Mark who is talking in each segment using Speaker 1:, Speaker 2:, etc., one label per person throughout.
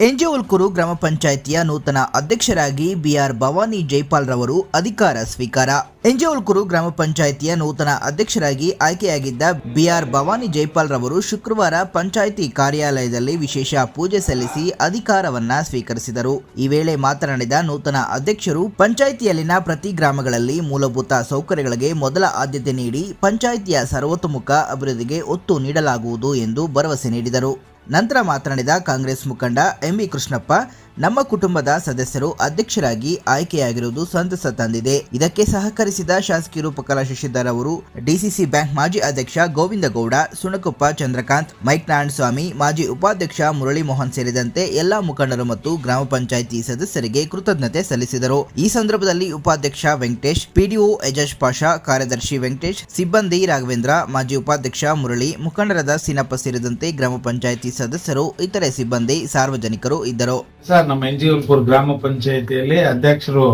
Speaker 1: ಎಂಜೆಉಲ್ಕೂರು ಗ್ರಾಮ ಪಂಚಾಯಿತಿಯ ನೂತನ ಅಧ್ಯಕ್ಷರಾಗಿ ಬಿಆರ್ ಭವಾನಿ ಜೈಪಾಲ್ ರವರು ಅಧಿಕಾರ ಸ್ವೀಕಾರ. ಎಂಜೆಉಲ್ಕೂರು ಗ್ರಾಮ ಪಂಚಾಯಿತಿಯ ನೂತನ ಅಧ್ಯಕ್ಷರಾಗಿ ಆಯ್ಕೆಯಾಗಿದ್ದ ಬಿಆರ್ ಭವಾನಿ ಜೈಪಾಲ್ ರವರು ಶುಕ್ರವಾರ ಪಂಚಾಯಿತಿ ಕಾರ್ಯಾಲಯದಲ್ಲಿ ವಿಶೇಷ ಪೂಜೆ ಸಲ್ಲಿಸಿ ಅಧಿಕಾರವನ್ನ ಸ್ವೀಕರಿಸಿದರು. ಈ ವೇಳೆ ಮಾತನಾಡಿದ ನೂತನ ಅಧ್ಯಕ್ಷರು, ಪಂಚಾಯಿತಿಯಲ್ಲಿನ ಪ್ರತಿ ಗ್ರಾಮಗಳಲ್ಲಿ ಮೂಲಭೂತ ಸೌಕರ್ಯಗಳಿಗೆ ಮೊದಲ ಆದ್ಯತೆ ನೀಡಿ ಪಂಚಾಯಿತಿಯ ಸರ್ವತೋಮುಖ ಅಭಿವೃದ್ಧಿಗೆ ಒತ್ತು ನೀಡಲಾಗುವುದು ಎಂದು ಭರವಸೆ ನೀಡಿದರು. ನಂತರ ಮಾತನಾಡಿದ ಕಾಂಗ್ರೆಸ್ ಮುಖಂಡ ಎಂಬಿ ಕೃಷ್ಣಪ್ಪ, ನಮ್ಮ ಕುಟುಂಬದ ಸದಸ್ಯರು ಅಧ್ಯಕ್ಷರಾಗಿ ಆಯ್ಕೆಯಾಗಿರುವುದು ಸಂತಸ ತಂದಿದೆ. ಇದಕ್ಕೆ ಸಹಕರಿಸಿದ ಶಾಸಕಿ ರೂಪಕಲಾ ಶಶಿಧರ್ ಅವರು, ಡಿಸಿಸಿ ಬ್ಯಾಂಕ್ ಮಾಜಿ ಅಧ್ಯಕ್ಷ ಗೋವಿಂದ ಗೌಡ ಸುಣಕೊಪ್ಪ ಚಂದ್ರಕಾಂತ್, ಮೈಕ್ ನಾರಾಯಣಸ್ವಾಮಿ, ಮಾಜಿ ಉಪಾಧ್ಯಕ್ಷ ಮುರಳಿ ಮೋಹನ್ ಸೇರಿದಂತೆ ಎಲ್ಲಾ ಮುಖಂಡರು ಮತ್ತು ಗ್ರಾಮ ಪಂಚಾಯಿತಿ ಸದಸ್ಯರಿಗೆ ಕೃತಜ್ಞತೆ ಸಲ್ಲಿಸಿದರು. ಈ ಸಂದರ್ಭದಲ್ಲಿ ಉಪಾಧ್ಯಕ್ಷ ವೆಂಕಟೇಶ್, ಪಿಡಿಒ ಎಜಾಜ್ ಪಾಷಾ, ಕಾರ್ಯದರ್ಶಿ ವೆಂಕಟೇಶ್, ಸಿಬ್ಬಂದಿ ರಾಘವೇಂದ್ರ, ಮಾಜಿ ಉಪಾಧ್ಯಕ್ಷ ಮುರಳಿ, ಮುಖಂಡರಾದ ಸಿನಪ್ಪ ಸೇರಿದಂತೆ ಗ್ರಾಮ ಪಂಚಾಯಿತಿ ಸದಸ್ಯರು ಇತರೆ ಸಿಬ್ಬಂದಿ ಸಾರ್ವಜನಿಕರು ಇದ್ದರು.
Speaker 2: ಸರ್ ನಮ್ಮ ಎನ್ ಜಿ ಗ್ರಾಮ ಪಂಚಾಯಿತಿಯಲ್ಲಿ ಅಧ್ಯಕ್ಷರು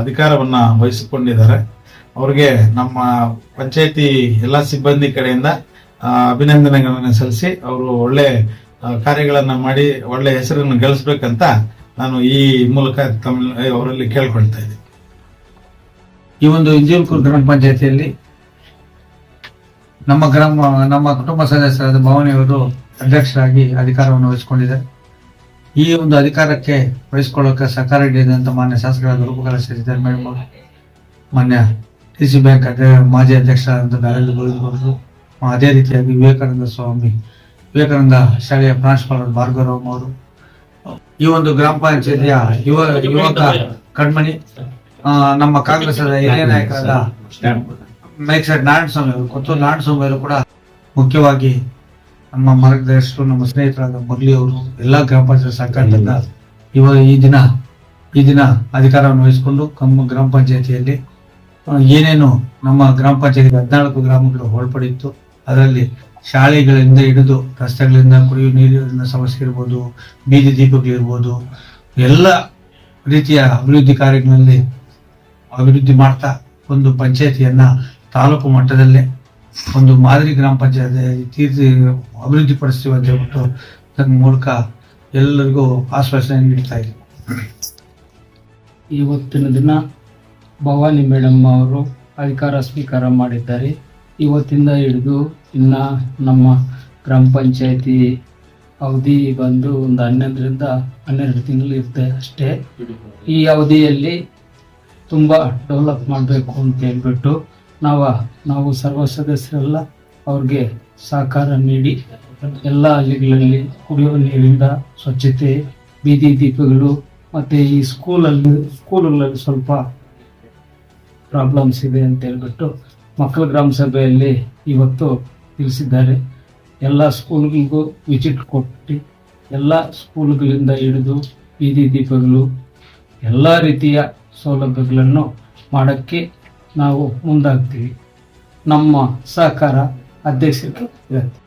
Speaker 2: ಅಧಿಕಾರವನ್ನ ವಹಿಸಿಕೊಂಡಿದ್ದಾರೆ. ಅವರಿಗೆ ನಮ್ಮ ಪಂಚಾಯಿತಿ ಎಲ್ಲ ಸಿಬ್ಬಂದಿ ಕಡೆಯಿಂದ ಅಭಿನಂದನೆಗಳನ್ನು ಸಲ್ಲಿಸಿ ಅವರು ಒಳ್ಳೆ ಕಾರ್ಯಗಳನ್ನು ಮಾಡಿ ಒಳ್ಳೆ ಹೆಸರನ್ನು ಗಳಿಸ್ಬೇಕಂತ ನಾನು ಈ ಮೂಲಕ ತಮ್ಮ ಅವರಲ್ಲಿ ಕೇಳ್ಕೊಳ್ತಾ ಇದ್ದೀನಿ.
Speaker 3: ಈ ಒಂದು ಇಂಜಿಲ್ಕೂರ್ ಗ್ರಾಮ ಪಂಚಾಯತಿಯಲ್ಲಿ ನಮ್ಮ ಗ್ರಾಮ ನಮ್ಮ ಕುಟುಂಬ ಸದಸ್ಯರಾದ ಭವಾನಿಯವರು ಅಧ್ಯಕ್ಷರಾಗಿ ಅಧಿಕಾರವನ್ನು ವಹಿಸಿಕೊಂಡಿದ್ದಾರೆ ಈ ಒಂದು ಅಧಿಕಾರಕ್ಕೆ ವಹಿಸಿಕೊಳ್ಳೋಕೆ ಸಹಕಾರ ನೀಡಿದಂತ ಮಾನ್ಯ ಶಾಸಕರಾದ ರೂಪಕಲಾ ಸೇರಿದ್ದಾರೆ ಮೇಡಮ್ ಅವರು, ಮಾನ್ಯ ಡಿ ಸಿ ಬ್ಯಾಂಕ್ ಅಧ್ಯ ಮಾಜಿ ಅಧ್ಯಕ್ಷರಾದಂಥ ನರೇಂದ್ರ ಬರೆದುಕೊಂಡು ಅದೇ ರೀತಿಯಾಗಿ ವಿವೇಕಾನಂದ ಸ್ವಾಮಿ ವಿವೇಕಾನಂದ ಶಾಲೆಯ ಪ್ರಾಂಶುಪಾಲ ಭಾರ್ಗವರಾಮ್ ಅವರು ಈ ಒಂದು ಗ್ರಾಮ ಪಂಚಾಯತಿಯ ಯುವ ಯುವಕ ಕಣ್ಮಣಿ ನಮ್ಮ ಕಾಂಗ್ರೆಸ್ ಹಿರಿಯ ನಾಯಕರಾದ ಮೈಕ್ಸೆಡ್ ನಾರಾಯಣಸ್ವಾಮಿ ಅವರು ಕೊತ್ತೂರು ನಾರಾಯಣಸ್ವಾಮಿ ಅವರು ಕೂಡ ಮುಖ್ಯವಾಗಿ ನಮ್ಮ ಮಾರ್ಗದರ್ಶಕರು ನಮ್ಮ ಸ್ನೇಹಿತರಾದ ಮುರಳಿ ಅವರು ಎಲ್ಲಾ ಗ್ರಾಮ ಪಂಚಾಯತ್ ಸಹಕಾರದಿಂದ ಇವ ಈ ದಿನ ಈ ದಿನ ಅಧಿಕಾರವನ್ನು ವಹಿಸಿಕೊಂಡು ನಮ್ಮ ಗ್ರಾಮ ಪಂಚಾಯತಿಯಲ್ಲಿ ಏನೇನು ನಮ್ಮ ಗ್ರಾಮ ಪಂಚಾಯತಿ ಹದಿನಾಲ್ಕು ಗ್ರಾಮಗಳು ಒಳಪಡಿತ್ತು ಅದರಲ್ಲಿ ಶಾಲೆಗಳಿಂದ ಹಿಡಿದು ರಸ್ತೆಗಳಿಂದ ಕುಡಿಯುವ ನೀರಿನ ಸಮಸ್ಯೆ ಇರ್ಬೋದು ಬೀದಿ ದೀಪಗಳಿರ್ಬೋದು ಎಲ್ಲ ರೀತಿಯ ಅಭಿವೃದ್ಧಿ ಕಾರ್ಯಗಳಲ್ಲಿ ಅಭಿವೃದ್ಧಿ ಮಾಡ್ತಾ ಒಂದು ಪಂಚಾಯತಿಯನ್ನ ತಾಲೂಕು ಮಟ್ಟದಲ್ಲೇ ಒಂದು ಮಾದರಿ ಗ್ರಾಮ ಪಂಚಾಯತ್ ತೀರ್ಥ ಅಭಿವೃದ್ಧಿ ಪಡಿಸ್ತೀವಿ ಅಂತ ಹೇಳ್ಬಿಟ್ಟು ತನ್ನ ಮೂಲಕ ಎಲ್ಲರಿಗೂ ಆಶ್ವಾಸನೆ ನೀಡ್ತಾ ಇದ್ದೀವಿ.
Speaker 4: ಇವತ್ತಿನ ದಿನ ಭವಾನಿ ಮೇಡಮ್ ಅವರು ಅಧಿಕಾರ ಸ್ವೀಕಾರ ಮಾಡಿದ್ದಾರೆ. ಇವತ್ತಿಂದ ಹಿಡಿದು ಇನ್ನು ನಮ್ಮ ಗ್ರಾಮ ಪಂಚಾಯತಿ ಅವಧಿ ಬಂದು ಒಂದು ಹನ್ನೊಂದರಿಂದ ಹನ್ನೆರಡು ತಿಂಗಳು ಇರುತ್ತೆ ಅಷ್ಟೇ. ಈ ಅವಧಿಯಲ್ಲಿ ತುಂಬ ಡೆವಲಪ್ ಮಾಡಬೇಕು ಅಂತ ಹೇಳ್ಬಿಟ್ಟು ನಾವು ನಾವು ಸರ್ವ ಸದಸ್ಯರೆಲ್ಲ ಅವ್ರಿಗೆ ಸಹಕಾರ ನೀಡಿ ಎಲ್ಲ ಹಳ್ಳಿಗಳಲ್ಲಿ ಕುಡಿಯುವ ನೀರಿಂದ ಸ್ವಚ್ಛತೆ, ಬೀದಿ ದೀಪಗಳು ಮತ್ತು ಈ ಸ್ಕೂಲಲ್ಲಿ ಸ್ಕೂಲಲ್ಲಿ ಸ್ವಲ್ಪ ಪ್ರಾಬ್ಲಮ್ಸ್ ಇದೆ ಅಂತ ಹೇಳ್ಬಿಟ್ಟು ಮಕ್ಕಳ ಗ್ರಾಮ ಸಭೆಯಲ್ಲಿ ಇವತ್ತು ತಿಳಿಸಿದ್ದಾರೆ ಎಲ್ಲ ಸ್ಕೂಲ್ಗಳಿಗೂ ವಿಸಿಟ್ ಕೊಟ್ಟು ಎಲ್ಲ ಸ್ಕೂಲ್ಗಳಿಂದ ಹಿಡಿದು ಬೀದಿ ದೀಪಗಳು ಎಲ್ಲ ರೀತಿಯ ಸೌಲಭ್ಯಗಳನ್ನು ಮಾಡೋಕ್ಕೆ ನಾವು ಮುಂದಾಗ್ತೀವಿ. ನಮ್ಮ ಸಹಕಾರ ಅಧ್ಯಕ್ಷರಿಗೆ ಇರುತ್ತೆ.